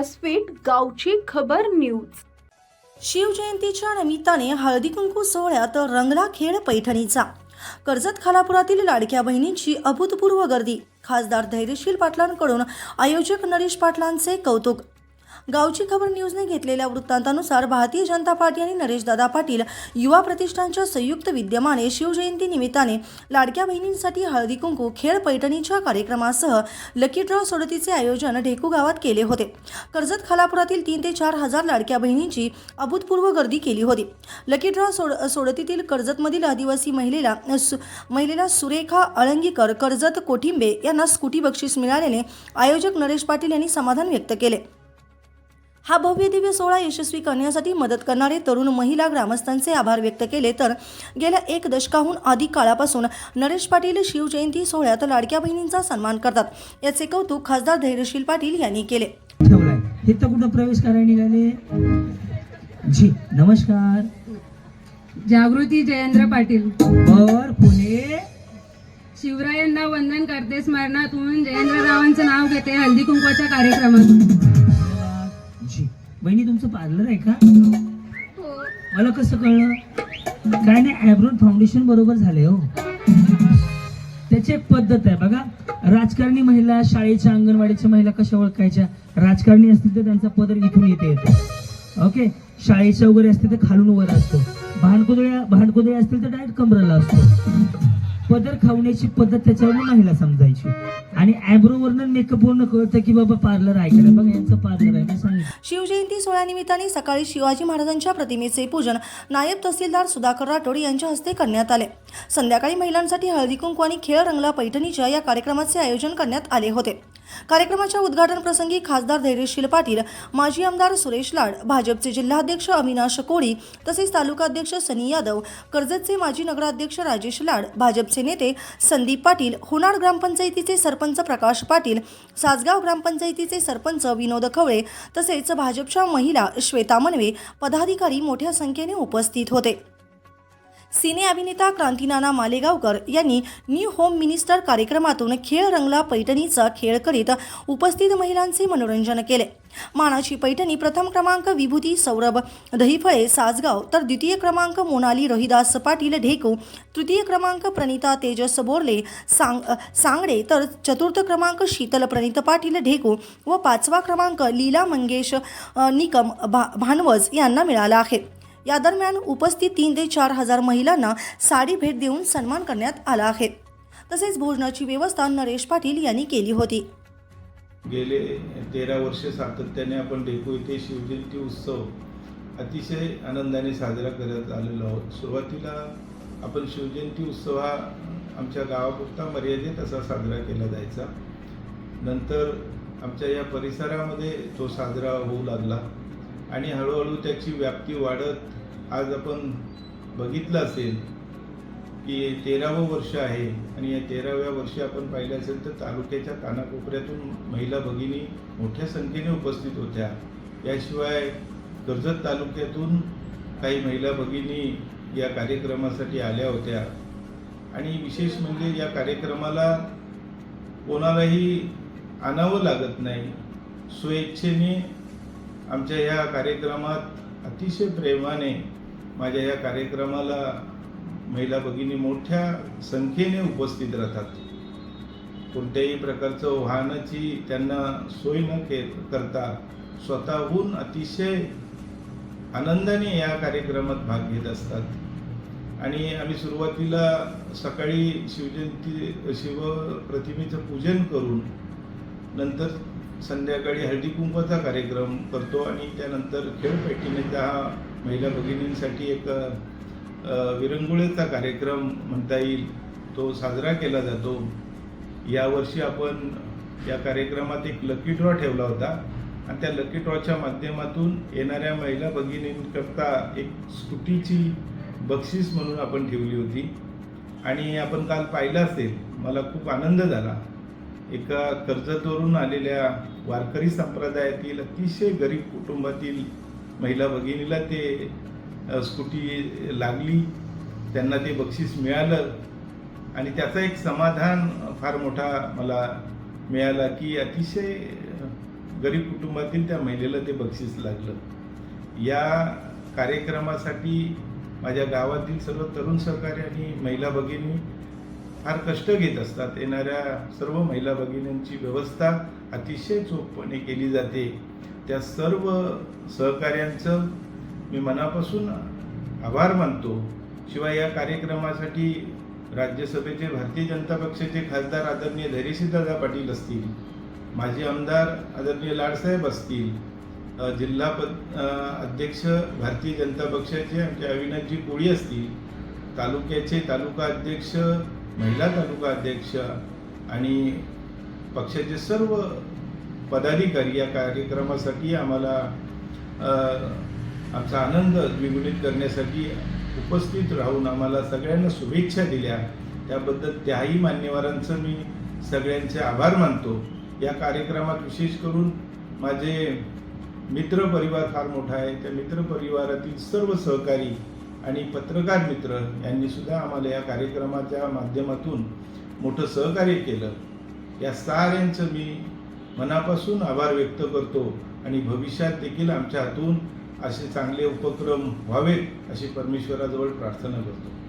व्यासपीठ गावची खबर न्यूज. शिवजयंतीच्या निमित्ताने हळदी कुंकू सोहळ्यात रंगला खेळ पैठणीचा. कर्जत खालापुरातील लाडक्या बहिणींची अभूतपूर्व गर्दी. खासदार धैर्यशील पाटलांकडून आयोजक नरेश पाटलांचे कौतुक गावची खबर न्यूजने घेतलेल्या वृत्तांतानुसार भारतीय जनता पार्टी आणि नरेशदादा पाटील युवा प्रतिष्ठानच्या संयुक्त विद्यमाने शिवजयंती निमित्ताने लाडक्या बहिणींसाठी हळदी कुंकू खेळ पैठणीच्या कार्यक्रमासह लकी ड्रॉ सोडतीचे आयोजन ढेकू गावात केले होते. कर्जत खालापुरातील तीन ते चार हजार लाडक्या बहिणींची अभूतपूर्व गर्दी केली होती. लकी ड्रॉ सोड सोडतीतील कर्जतमधील आदिवासी महिलेला सु महिलेला सुरेखा अळंगीकर कर्जत कोठिंबे यांना स्कूटी बक्षीस मिळाल्याने आयोजक नरेश पाटील यांनी समाधान व्यक्त केले. हा भव्य दिव्य सोहळा यशस्वी करण्यासाठी मदत करणारे तरुण महिला ग्रामस्थांचे आभार व्यक्त केले तर गेल्या एक दशकाहून अधिक काळापासून नरेश पाटील शिवजयंती सोहळ्यात लाडक्या बहिणींचा सन्मान करतात. याचे कौतुक खासदार धैर्यशील पाटील यांनी केले. इथं कुठं प्रवेश करायला निघाले? जी नमस्कार. जागृती जयेंद्र पाटील. बर पुणे. शिवरायांना वंदन करते स्मरणातून. जयेंद्ररावांचं नाव घेते हल्दी कुंकवाच्या कार्यक्रमातून. बहिणी तुमचं पार्लर आहे का? मला कसं कळलं? काय नाही ॲब्रोन फाउंडेशन बरोबर झाले हो. त्याची एक पद्धत आहे बघा. राजकारणी महिला शाळेच्या अंगणवाडीच्या महिला कशा ओळखायच्या? राजकारणी असतील तर त्यांचा पदर इथून येते येतो. ओके शाळेच्या वगैरे असतील तर खालून वर असतो. भांडकुदळ्या भांडकुदळे असतील तर डायरेक्ट कमरेला असतो. पदर खावण्याची पद्धत त्याच्यावरून महिला समजायची. आणि ॲब्रोवरनं मेकअपवरनं कळतं की बाबा पार्लर आहे का बघा यांचं पार्लर आहे मी सांगितलं. शिवजयंती सोहळ्यानिमित्ताने सकाळी शिवाजी महाराजांच्या प्रतिमेचे पूजन नायब तहसीलदार सुधाकर राठोड यांच्या हस्ते करण्यात आले. संध्याकाळी महिलांसाठी हळदी कुंकू आणि खेळ रंगला पैठणीच्या या कार्यक्रमाचे आयोजन करण्यात आले होते. कार्यक्रमाच्या उद्घाटन प्रसंगी खासदार धैर्यशील पाटील माजी आमदार सुरेश लाड भाजपचे जिल्हाध्यक्ष अविनाश कोळी तसेच तालुकाध्यक्ष सनी यादव कर्जतचे माजी नगराध्यक्ष राजेश लाड भाजपचे नेते संदीप पाटील होणार ग्रामपंचायतीचे सरपंच प्रकाश पाटील सासगाव ग्रामपंचायतीचे सरपंच विनोद खवळे तसेच भाजपच्या महिला श्वेता मनवे पदाधिकारी मोठ्या संख्येने उपस्थित होते. सिने अभिनेता क्रांतीनाना मालेगावकर यांनी न्यू होम मिनिस्टर कार्यक्रमातून खेळ रंगला पैठणीचा खेळ करीत उपस्थित महिलांचे मनोरंजन केले. मानाची पैठणी प्रथम क्रमांक विभूती सौरभ दहीफळे सासगाव तर द्वितीय क्रमांक मोनाली रोहिदास पाटील ढेकू तृतीय क्रमांक प्रणिता तेजस बोरले सांग सांगडे तर चतुर्थ क्रमांक शीतल प्रणित पाटील ढेकू व पाचवा क्रमांक लीला मंगेश निकम भा भानवज यांना मिळाला आहे. या दरम्यान उपस्थित तीन ते चार हजार महिलांना साडी भेट देऊन सन्मान करण्यात आला आहे. तसेच भोजनाची व्यवस्था नरेश पाटील यांनी केली होती. गेले तेरा वर्ष सातत्याने आपण डेको येथे शिवजयंती उत्सव अतिशय आनंदाने साजरा करत आलेलो आहोत. सुरुवातीला आपण शिवजयंती उत्सव हा आमच्या गावापुरता मर्यादित असा साजरा केला जायचा. नंतर आमच्या या परिसरामध्ये तो साजरा होऊ लागला. आणि हळूहळू त्याची व्याप्ती वाढत आज आपण बघितलं असेल की तेरावं वर्ष आहे आणि या तेराव्या वर्षी आपण पाहिलं असेल तर तालुक्याच्या कानाकोपऱ्यातून महिला भगिनी मोठ्या संख्येने उपस्थित होत्या. याशिवाय कर्जत तालुक्यातून काही महिला भगिनी या कार्यक्रमासाठी आल्या होत्या. आणि विशेष म्हणजे या कार्यक्रमाला कोणालाही आणावं लागत नाही. स्वेच्छेने आमच्या या कार्यक्रमात अतिशय प्रेमाने माझ्या या कार्यक्रमाला महिला भगिनी मोठ्या संख्येने उपस्थित राहतात. कोणत्याही प्रकारचं वाहनाची त्यांना सोय न के करता स्वतःहून अतिशय आनंदाने या कार्यक्रमात भाग घेत असतात. आणि आम्ही सुरुवातीला सकाळी शिवजयंती शिवप्रतिमेचं पूजन करून नंतर संध्याकाळी हळदीकुंकवाचा कार्यक्रम करतो आणि त्यानंतर खेळपेटीने हा महिला भगिनींसाठी एक विरंगुळेचा कार्यक्रम म्हणता येईल तो साजरा केला जातो. यावर्षी आपण या कार्यक्रमात एक लकी ड्रॉ ठेवला होता आणि त्या लकी ड्रॉच्या माध्यमातून येणाऱ्या महिला भगिनींकरता एक स्कूटीची बक्षीस म्हणून आपण ठेवली होती. आणि आपण काल पाहिलं असेल मला खूप आनंद झाला. एका कर्जतवरून आलेल्या वारकरी संप्रदायातील अतिशय गरीब कुटुंबातील महिला भगिनीला ते स्कूटी लागली. त्यांना ते बक्षीस मिळालं. आणि त्याचा एक समाधान फार मोठा मला मिळाला की अतिशय गरीब कुटुंबातील त्या महिलेला ते बक्षीस लागलं. या कार्यक्रमासाठी माझ्या गावातील सर्व तरुण सहकारी आणि महिला भगिनी फार कष्ट घेत असतात. येणाऱ्या सर्व महिला भगिनींची व्यवस्था अतिशय चोखपणे केली जाते. त्या सर्व सहकार्यांचं मी मनापासून आभार मानतो. शिवाय या कार्यक्रमासाठी राज्यसभेचे भारतीय जनता पक्षाचे खासदार आदरणीय धैर्यशीलदादा पाटील असतील माजी आमदार आदरणीय लाडसाहेब असतील जिल्हा पद अध्यक्ष भारतीय जनता पक्षाचे आमचे अविनाशजी कोळी असतील तालुक्याचे तालुका अध्यक्ष महिला तालुका अध्यक्ष आणि पक्षाचे सर्व पदाधिकारी या कार्यक्रमासाठी आम्हाला आमचा आनंद द्विगुणित करण्यासाठी उपस्थित राहून आम्हाला सगळ्यांना शुभेच्छा दिल्या. त्याबद्दल त्याही मान्यवरांचं मी सगळ्यांचे आभार मानतो. या कार्यक्रमात विशेष करून माझे मित्रपरिवार फार मोठा आहे. त्या मित्र परिवारातील सर्व सहकारी आणि पत्रकार मित्र यांनी सुद्धा आम्हाला या कार्यक्रमाच्या माध्यमातून मोठं सहकार्य केलं. या साऱ्यांचं मी मनापासून आभार व्यक्त करतो आणि भविष्यात देखील आमच्या हातून असे चांगले उपक्रम व्हावेत अशी परमेश्वराजवळ प्रार्थना करतो.